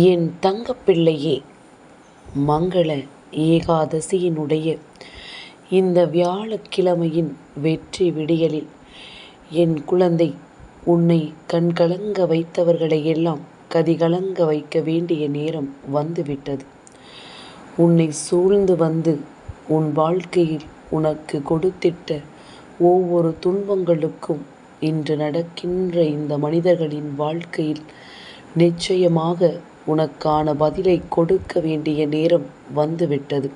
என் தங்கப்பிள்ளையே மங்கள ஏகாதசியினுடைய இந்த வியாழக்கிழமையின் வெற்றி விடியலில் என் குழந்தை உன்னை கண்கலங்க வைத்தவர்களை எல்லாம் கதிகலங்க வைக்க வேண்டிய நேரம் வந்துவிட்டது. உன்னை சூழ்ந்து வந்து உன் வாழ்க்கையில் உனக்கு கொடுத்திட்ட ஒவ்வொரு துன்பங்களுக்கும் இன்று நடக்கின்ற இந்த மனிதர்களின் வாழ்க்கையில் நிச்சயமாக உனக்கான பதிலை கொடுக்க வேண்டிய நேரம் வந்துவிட்டது.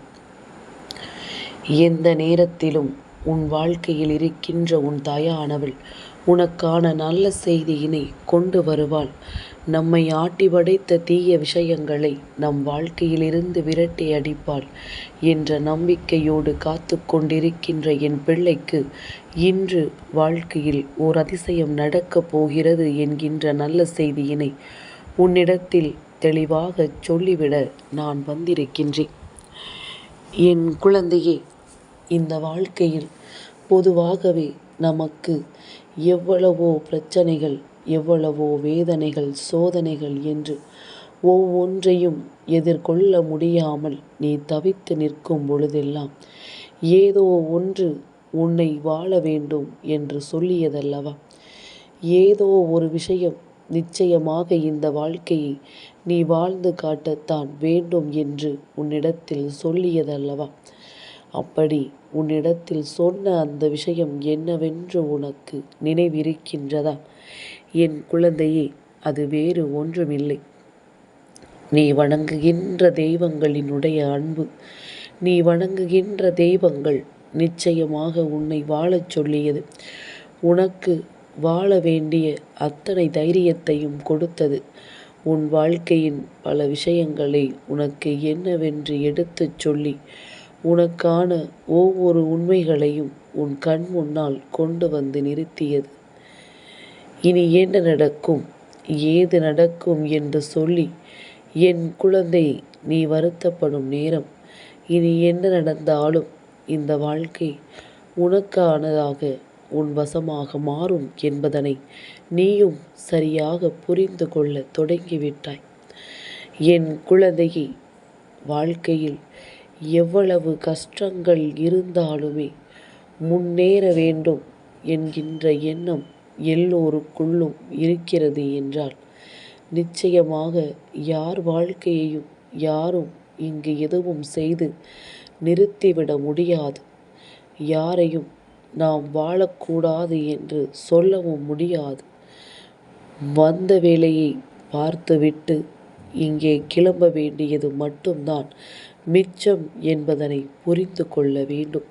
எந்த நேரத்திலும் உன் வாழ்க்கையில் இருக்கின்ற உன் தாயானவள் உனக்கான நல்ல செய்தியினை கொண்டு வருவாள். நம்மை ஆட்டி படைத்த தீய விஷயங்களை நம் வாழ்க்கையிலிருந்து விரட்டி அடிப்பாள் என்ற நம்பிக்கையோடு காத்து கொண்டிருக்கின்ற என் பிள்ளைக்கு இன்று வாழ்க்கையில் ஓர் அதிசயம் நடக்கப் போகிறது என்கின்ற நல்ல செய்தியினை உன்னிடத்தில் தெளிவாகச் சொல்லிவிட நான் வந்திருக்கின்றேன். என் குழந்தையே இந்த வாழ்க்கையில் பொதுவாகவே நமக்கு எவ்வளவோ பிரச்சனைகள் எவ்வளவோ வேதனைகள் சோதனைகள் என்று ஒவ்வொன்றையும் எதிர்கொள்ள முடியாமல் நீ தவித்து நிற்கும் பொழுதெல்லாம் ஏதோ ஒன்று உன்னை வாழ வேண்டும் என்று சொல்லியதல்லவா? ஏதோ ஒரு விஷயம் நிச்சயமாக இந்த வாழ்க்கையை நீ வாழ்ந்து காட்டத்தான் வேண்டும் என்று உன்னிடத்தில் சொல்லியதல்லவா? அப்படி உன்னிடத்தில் சொன்ன அந்த விஷயம் என்னவென்று உனக்கு நினைவிருக்கின்றதா? என் குழந்தையே அது வேறு ஒன்றுமில்லை. நீ வணங்குகின்ற தெய்வங்களினுடைய அன்பு நீ வணங்குகின்ற தெய்வங்கள் நிச்சயமாக உன்னை வாழச் சொல்லியது. உனக்கு வாழ வேண்டிய அத்தனை தைரியத்தையும் கொடுத்தது. உன் வாழ்க்கையின் பல விஷயங்களை உனக்கு என்னவென்று எடுத்துச் சொல்லி உனக்கான ஒவ்வொரு உண்மைகளையும் உன் கண் முன்னால் கொண்டு வந்து நிறுத்தியது. இனி என்ன நடக்கும்? ஏது நடக்கும் என்று சொல்லி என் குழந்தை நீ வருத்தப்படும் நேரம். இனி என்ன நடந்தாலும் இந்த வாழ்க்கை உனக்கானதாக உன் வசமாக மாறும் என்பதனை நீயும் சரியாக புரிந்து கொள்ள தொடங்கிவிட்டாய். என் குழந்தையை வாழ்க்கையில் எவ்வளவு கஷ்டங்கள் இருந்தாலுமே முன்னேற வேண்டும் என்கின்ற எண்ணம் எல்லோருக்குள்ளும் இருக்கிறது என்றால் நிச்சயமாக யார் வாழ்க்கையையும் யாரும் இங்கு எதுவும் செய்து நிறுத்திவிட முடியாது. யாரையும் நாம் வாழக்கூடாது என்று சொல்லவும் முடியாது. வந்த வேலையை பார்த்துவிட்டு இங்கே கிளம்ப வேண்டியது மட்டும்தான் மிச்சம் என்பதனை புரிந்து கொள்ள வேண்டும்.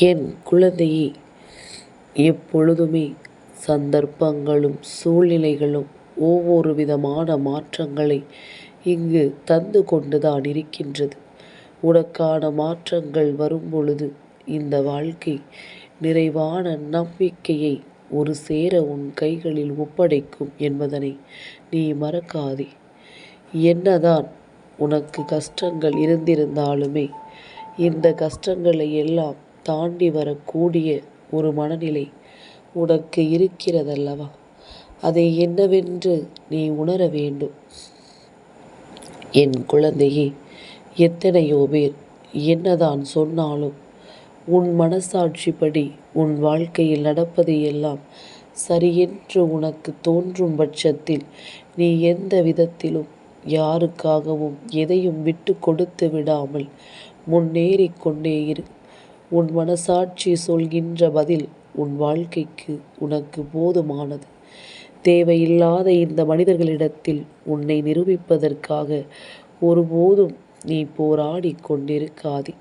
என் குழந்தையை எப்பொழுதுமே சந்தர்ப்பங்களும் சூழ்நிலைகளும் ஒவ்வொரு விதமான மாற்றங்களை இங்கு தந்து கொண்டுதான் இருக்கின்றது. உனக்கான மாற்றங்கள் வரும் பொழுது இந்த வாழ்க்கை நிறைவான நம்பிக்கையை ஒரு சேர உன் கைகளில் ஒப்படைக்கும் என்பதனை நீ மறக்காதே. என்னதான் உனக்கு கஷ்டங்கள் இருந்திருந்தாலுமே இந்த கஷ்டங்களை எல்லாம் தாண்டி வரக்கூடிய ஒரு மனநிலை உனக்கு இருக்கிறதல்லவா? அதை என்னவென்று நீ உணர வேண்டும். என் குழந்தையே எத்தனையோ பேர் என்னதான் சொன்னாலும் உன் மனசாட்சிப்படி உன் வாழ்க்கையில் நடப்பது எல்லாம் சரியென்று உனக்கு தோன்றும் பட்சத்தில் நீ எந்த விதத்திலும் யாருக்காகவும் எதையும் விட்டு கொடுத்து விடாமல் முன்னேறிக்கொண்டே இரு. உன் மனசாட்சி சொல்கின்ற பதில் உன் வாழ்க்கைக்கு உனக்கு போதுமானது. தேவையில்லாத இந்த மனிதர்களிடத்தில் உன்னை நிரூபிப்பதற்காக ஒருபோதும் நீ போராடி கொண்டிருக்காதே.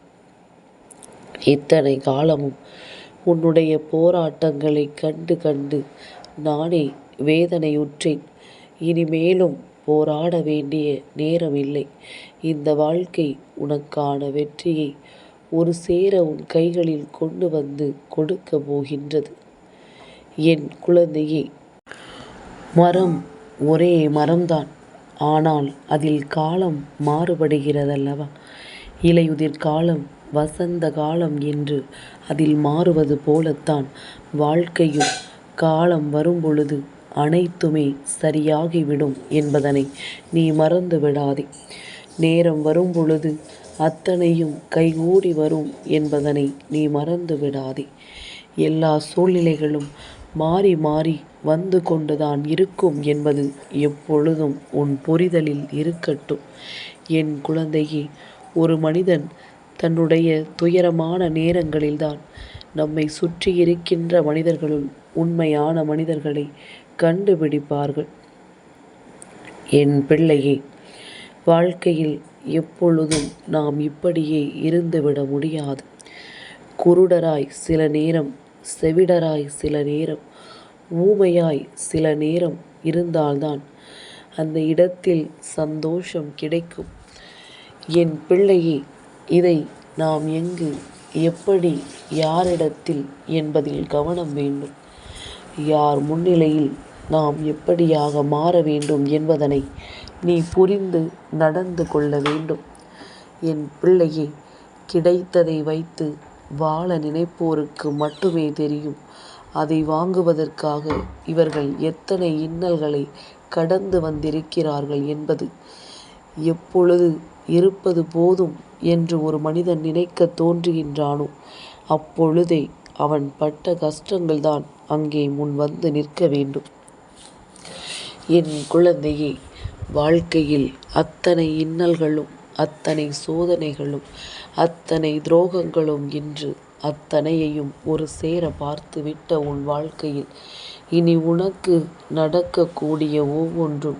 இத்தனை காலமும் உன்னுடைய போராட்டங்களை கண்டு கண்டு நானே வேதனையுற்றேன். இனிமேலும் போராட வேண்டிய நேரமில்லை. இந்த வாழ்க்கை உனக்கான வெற்றியை ஒரு சேர உன் கைகளில் கொண்டு வந்து கொடுக்க போகின்றது. என் குழந்தையே மரம் ஒரே மரம்தான். ஆனால் அதில் காலம் மாறுபடுகிறதல்லவா? இலையுதிர் காலம் வசந்த காலம் என்று அதில் மாறுவது போலத்தான் வாழ்க்கையும் காலம் வரும்பொழுது அனைத்துமே சரியாகிவிடும் என்பதனை நீ மறந்து விடாதே. நேரம் வரும்பொழுது அத்தனையும் கைகூடி வரும் என்பதனை நீ மறந்து விடாதே. எல்லா சூழ்நிலைகளும் மாறி மாறி வந்து கொண்டுதான் இருக்கும் என்பது எப்பொழுதும் உன் புரிதலில் இருக்கட்டும். என் குழந்தையே ஒரு மனிதன் தன்னுடைய துயரமான நேரங்களில்தான் நம்மைச் சுற்றியிருக்கின்ற மனிதர்களுள் உண்மையான மனிதர்களை கண்டுபிடிப்பார்கள். என் பிள்ளையே வாழ்க்கையில் எப்பொழுதும் நாம் இப்படியே இருந்துவிட முடியாது. குருடராய் சில நேரம் செவிடராய் சில நேரம் ஊமையாய் சில நேரம் இருந்தால்தான் அந்த இடத்தில் சந்தோஷம் கிடைக்கும். என் பிள்ளையே இதை நாம் எங்கு எப்படி யாரிடத்தில் என்பதில் கவனம் வேண்டும். யார் முன்னிலையில் நாம் எப்படியாக மாற வேண்டும் என்பதனை நீ புரிந்து நடந்து கொள்ள வேண்டும். என் பிள்ளையே கிடைத்ததை வைத்து வாழ நினைப்போருக்கு மட்டுமே தெரியும் அதை வாங்குவதற்காக இவர்கள் எத்தனை இன்னல்களை கடந்து வந்திருக்கிறார்கள் என்பது. எப்பொழுது இருப்பது போதும் என்று ஒரு மனிதன் நினைக்கத் தோன்றுகின்றானோ அப்பொழுதே அவன் பட்ட கஷ்டங்கள்தான் அங்கே முன் வந்து நிற்க வேண்டும். என் குழந்தையே வாழ்க்கையில் அத்தனை இன்னல்களும் அத்தனை சோதனைகளும் அத்தனை துரோகங்களும் இன்று அத்தனையையும் ஒரு சேர பார்த்துவிட்ட உன் வாழ்க்கையில் இனி உனக்கு நடக்கக்கூடிய ஒவ்வொன்றும்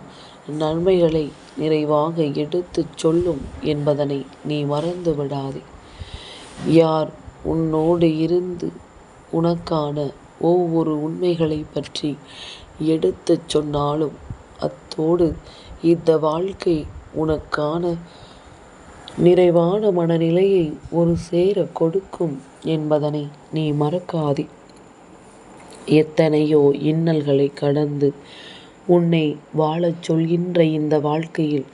நன்மைகளை நிறைவாக எடுத்துச் சொல்லும் என்பதனை நீ மறந்து விடாதே. யார் உன்னோடு இருந்து உனக்கான ஒவ்வொரு உண்மைகளை பற்றி எடுத்துச் சொன்னாலும் அத்தோடு இந்த வாழ்க்கை உனக்கான நிறைவான மனநிலையை ஒரு சேர கொடுக்கும் என்பதனை நீ மறக்காதே. எத்தனையோ இன்னல்களை கடந்து உன்னை வாழச் சொல்கின்ற இந்த வாழ்க்கையில்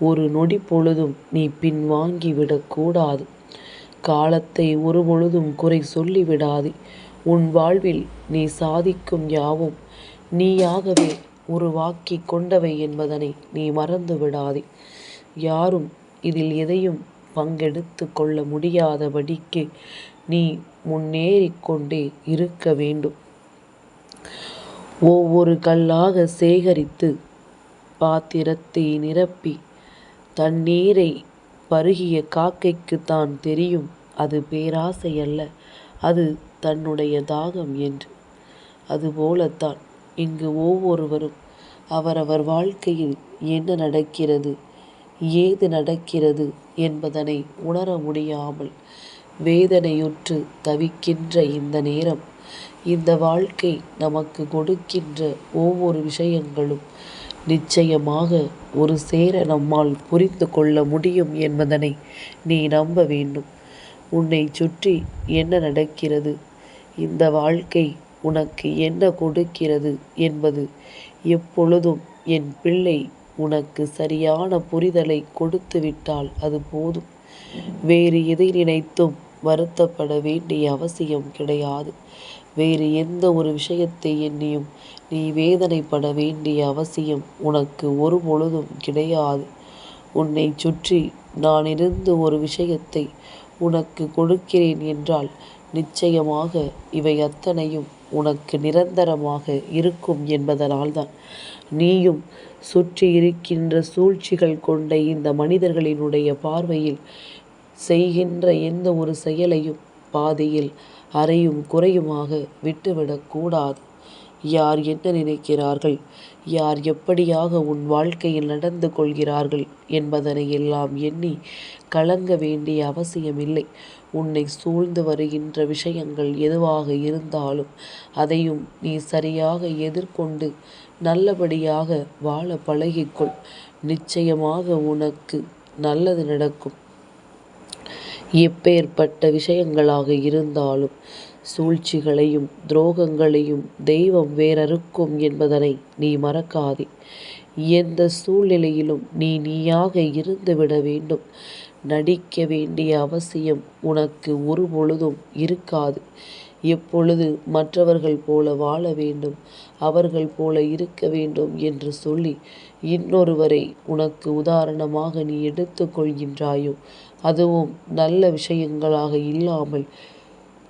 ஒரு நொடி பொழுதும் நீ பின்வாங்கி விடக்கூடாது. காலத்தை ஒரு பொழுதும் குறை சொல்லிவிடாது உன் வாழ்வில் நீ சாதிக்கும் யாவும் நீயாகவே வாக்கி கொண்டவை என்பதனை நீ மறந்து விடாதே. யாரும் இதில் எதையும் பங்கெடுத்து கொள்ள முடியாதபடிக்கு நீ முன்னேறிக்கொண்டே இருக்க வேண்டும். ஒவ்வொரு கல்லாக சேகரித்து பாத்திரத்தை நிரப்பி தண்ணீரை பருகிய காக்கைக்குத்தான் தெரியும் அது பேராசை அல்ல அது தன்னுடைய தாகம் என்று. அதுபோலத்தான் இங்கு ஒவ்வொருவரும் அவரவர் வாழ்க்கையில் என்ன நடக்கிறது ஏது நடக்கிறது என்பதனை உணர முடியாமல் வேதனையுற்று தவிக்கின்ற இந்த நேரம் இந்த வாழ்க்கை நமக்கு கொடுக்கின்ற ஒவ்வொரு விஷயங்களும் நிச்சயமாக ஒரு சேர நம்மால் புரிந்து கொள்ள முடியும் என்பதனை நீ நம்ப வேண்டும். உன்னைச் சுற்றி என்ன நடக்கிறது இந்த வாழ்க்கை உனக்கு என்ன கொடுக்கிறது என்பது எப்பொழுதும் என் பிள்ளை உனக்கு சரியான புரிதலைக் கொடுத்துவிட்டால் அது போதும். வேறு எதை நினைத்தும் வருத்தப்பட வேண்டிய அவசியம் கிடையாது. வேறு எந்த ஒரு விஷயத்தை எண்ணியும் நீ வேதனைப்பட வேண்டிய அவசியம் உனக்கு ஒருபொழுதும் கிடையாது. உன்னைச் சுற்றி நான் இருந்து ஒரு விஷயத்தை உனக்கு கொடுக்கிறேன் என்றால் நிச்சயமாக இவை அத்தனையும் உனக்கு நிரந்தரமாக இருக்கும் என்பதனால்தான். நீயும் சுற்றி இருக்கின்ற சூழ்ச்சிகள் கொண்ட இந்த மனிதர்களினுடைய பார்வையில் செய்கின்ற எந்த ஒரு செயலையும் பாதியில் அறையும் குறையுமாக விட்டுவிடக்கூடாது யார் என்ன நினைக்கிறார்கள் யார் எப்படியாக உன் வாழ்க்கையில் நடந்து கொள்கிறார்கள் என்பதனை எல்லாம் எண்ணி கலங்க வேண்டிய அவசியமில்லை. உன்னை சூழ்ந்து வருகின்ற விஷயங்கள் எதுவாக இருந்தாலும் அதையும் நீ சரியாக எதிர்கொண்டு நல்லபடியாக வாழ பழகிக்கொள். நிச்சயமாக உனக்கு நல்லது நடக்கும். எப்பேற்பட்ட விஷயங்களாக இருந்தாலும் சூழ்ச்சிகளையும் துரோகங்களையும் தெய்வம் வேரறுக்கும் என்பதனை நீ மறக்காதே. எந்த சூழ்நிலையிலும் நீ நீயாக இருந்துவிட வேண்டும். நடிக்க வேண்டிய அவசியம் உனக்கு ஒரு பொழுதும் இருக்காது. எப்பொழுது மற்றவர்கள் போல வாழ வேண்டும் அவர்கள் போல இருக்க வேண்டும் என்று சொல்லி இன்னொருவரை உனக்கு உதாரணமாக நீ எடுத்துக் கொள்கின்றாயோ அதுவும் நல்ல விஷயங்களாக இல்லாமல்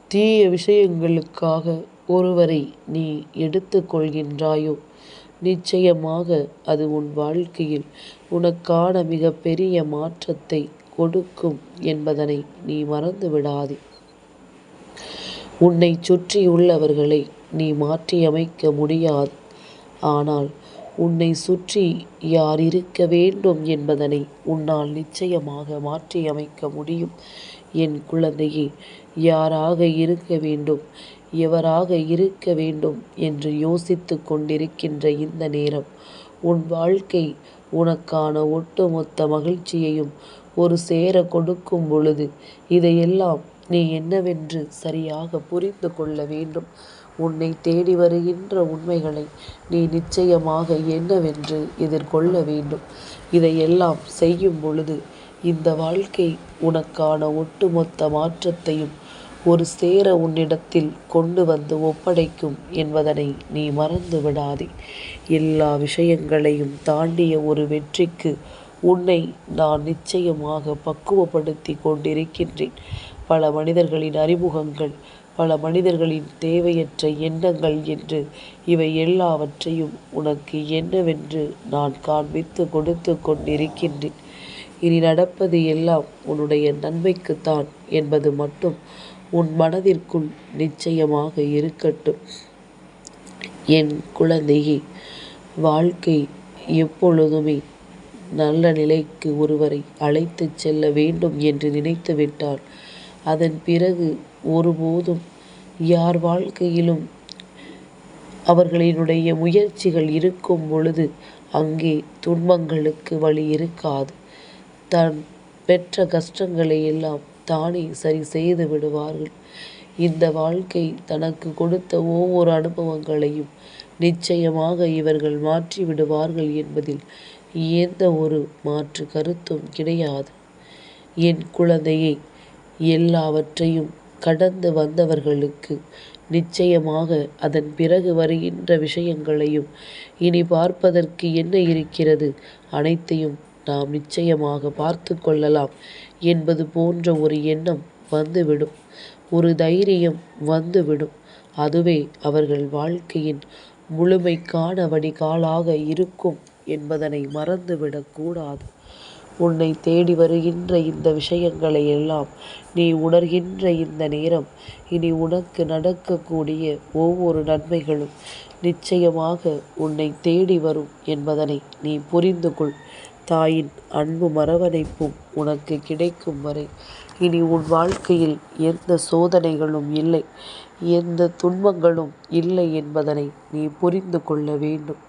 தீய விஷயங்களுக்காக ஒருவரை நீ எடுத்துக்கொள்கின்றாயோ நிச்சயமாக அது உன் வாழ்க்கையில் உனக்கான மிக பெரிய மாற்றத்தை கொடுக்கும் என்பதனை நீ மறந்து விடாதே. உன்னை சுற்றியுள்ளவர்களை நீ மாற்றியமைக்க முடியாது. ஆனால் உன்னை சுற்றி யார் இருக்க வேண்டும் என்பதனை உன்னால் நிச்சயமாக மாற்றியமைக்க முடியும். என் குழந்தையே யாராக இருக்க வேண்டும் எவராக இருக்க வேண்டும் என்று யோசித்து கொண்டிருக்கின்ற இந்த நேரம் உன் வாழ்க்கை உனக்கான ஒட்டுமொத்த மகிழ்ச்சியையும் ஒரு சேர கொடுக்கும் பொழுது இதையெல்லாம் நீ என்னவென்று சரியாக புரிந்து கொள்ள வேண்டும். உன்னை தேடி வருகின்ற உண்மைகளை நீ நிச்சயமாக என்னவென்று எதிர்கொள்ள வேண்டும். இதையெல்லாம் செய்யும் பொழுது இந்த வாழ்க்கை உனக்கான ஒட்டுமொத்த மாற்றத்தையும் ஒரு சேர உன்னிடத்தில் கொண்டு வந்து ஒப்படைக்கும் என்பதனை நீ மறந்து விடாதே. எல்லா விஷயங்களையும் தாண்டிய ஒரு வெற்றிக்கு உன்னை நான் நிச்சயமாக பக்குவப்படுத்தி கொண்டிருக்கின்றேன். பல மனிதர்களின் அறிமுகங்கள் பல மனிதர்களின் தேவையற்ற எண்ணங்கள் என்று இவை எல்லாவற்றையும் உனக்கு என்னவென்று நான் காண்பித்து கொடுத்து கொண்டிருக்கின்றேன். இனி நடப்பது எல்லாம் உன்னுடைய நன்மைக்குத்தான் என்பது மட்டும் உன் மனதிற்குள் நிச்சயமாக இருக்கட்டும். என் குழந்தையே வாழ்க்கை எப்பொழுதுமே நல்ல நிலைக்கு ஒருவரை அழைத்துச் செல்ல வேண்டும் என்று நினைத்துவிட்டால் அதன் பிறகு ஒருபோதும் யார் வாழ்க்கையிலும் அவர்களினுடைய முயற்சிகள் இருக்கும் பொழுது அங்கே துன்பங்களுக்கு வழி இருக்காது. தான் பெற்ற கஷ்டங்களை எல்லாம் தானே சரி செய்து விடுவார்கள். இந்த வாழ்க்கை தனக்கு கொடுத்த ஒவ்வொரு அனுபவங்களையும் நிச்சயமாக இவர்கள் மாற்றி விடுவார்கள் என்பதில் எந்த ஒரு மாற்று கருத்தும் கிடையாது. என் குழந்தையை எல்லாவற்றையும் கடந்து வந்தவர்களுக்கு நிச்சயமாக அதன் பிறகு வருகின்ற விஷயங்களையும் இனி பார்ப்பதற்கு என்ன இருக்கிறது? அனைத்தையும் நாம் நிச்சயமாக பார்த்து கொள்ளலாம் என்பது போன்ற ஒரு எண்ணம் வந்துவிடும். ஒரு தைரியம் வந்துவிடும். அதுவே அவர்கள் வாழ்க்கையின் முழுமைக்கான வடிகாலாக இருக்கும் என்பதனை மறந்துவிடக்கூடாது உன்னை தேடி வருகின்ற இந்த விஷயங்களை எல்லாம் நீ உணர்கின்ற இந்த நேரம். இனி உனக்கு நடக்கக்கூடிய ஒவ்வொரு நன்மைகளும் நிச்சயமாக உன்னை தேடி வரும் என்பதனை நீ புரிந்து கொள். தாயின் அன்பு மரவணைப்பும் உனக்கு கிடைக்கும் வரை இனி உன் வாழ்க்கையில் எந்த சோதனைகளும் இல்லை. எந்த துன்பங்களும் இல்லை என்பதனை நீ புரிந்து கொள்ள வேண்டும்.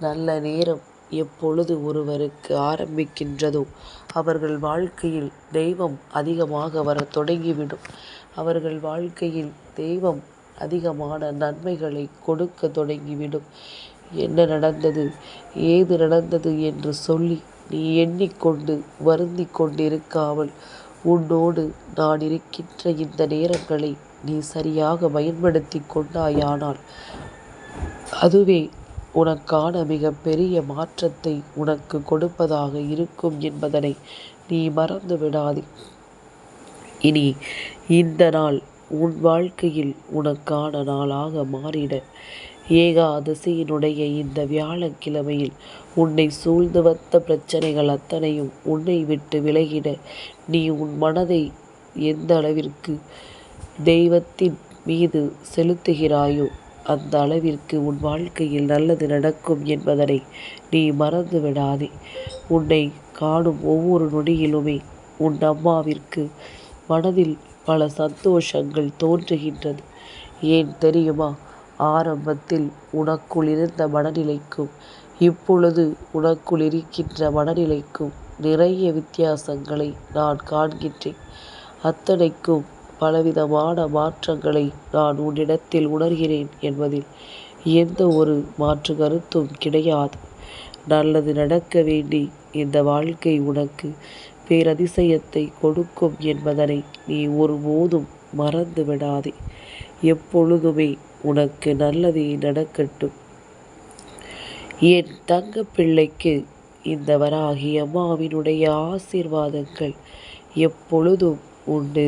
நல்ல நேரம் எப்பொழுது ஒருவருக்கு ஆரம்பிக்கின்றதோ அவர்கள் வாழ்க்கையில் தெய்வம் அதிகமாக வர தொடங்கிவிடும். அவர்கள் வாழ்க்கையில் தெய்வம் அதிகமான நன்மைகளை கொடுக்க தொடங்கிவிடும். என்ன நடந்தது? ஏது நடந்தது என்று சொல்லி நீ எண்ணிக்கொண்டு வருந்தி கொண்டிருக்காமல் உன்னோடு நான் இருக்கின்ற இந்த நேரங்களை நீ சரியாக பயன்படுத்தி கொண்டாயானால் அதுவே உனக்கான மிக பெரிய மாற்றத்தை உனக்கு கொடுப்பதாக இருக்கும் என்பதனை நீ மறந்து விடாதே. இனி இந்த நாள் உன் வாழ்க்கையில் உனக்கான நாளாக மாறிட. ஏகாதசியினுடைய இந்த வியாழக்கிழமையில் உன்னை சூழ்ந்து வந்த பிரச்சனைகள் அத்தனையும் உன்னை விட்டு விலகிட. நீ உன் மனதை எந்த அளவிற்கு தெய்வத்தின் மீது செலுத்துகிறாயோ அந்த அளவிற்கு உன் வாழ்க்கையில் நல்லது நடக்கும் என்பதனை நீ மறந்து விடாதே உன்னை காணும் ஒவ்வொரு நொடியிலுமே உன் அம்மாவிற்கு மனதில் பல சந்தோஷங்கள் தோன்றுகின்றது. ஏன் தெரியுமா? ஆரம்பத்தில் உனக்குள் இருந்த மனநிலைக்கும் இப்பொழுது உனக்குள் இருக்கின்ற மனநிலைக்கும் நிறைய வித்தியாசங்களை நான் காண்கின்றேன். அத்தனைக்கும் பலவிதமான மாற்றங்களை நான் உன்னிடத்தில் உணர்கிறேன் என்பதில் எந்த ஒரு மாற்று கருத்தும் கிடையாது. நல்லது நடக்க வேண்டி இந்த வாழ்க்கை உனக்கு பேரதிசயத்தை கொடுக்கும் என்பதனை நீ ஒருபோதும் மறந்து விடாதே. எப்பொழுதுமே உனக்கு நல்லதே நடக்கட்டும். என் தங்க பிள்ளைக்கு இந்த வராகி அம்மாவினுடைய ஆசீர்வாதங்கள் எப்பொழுதும் உண்டு.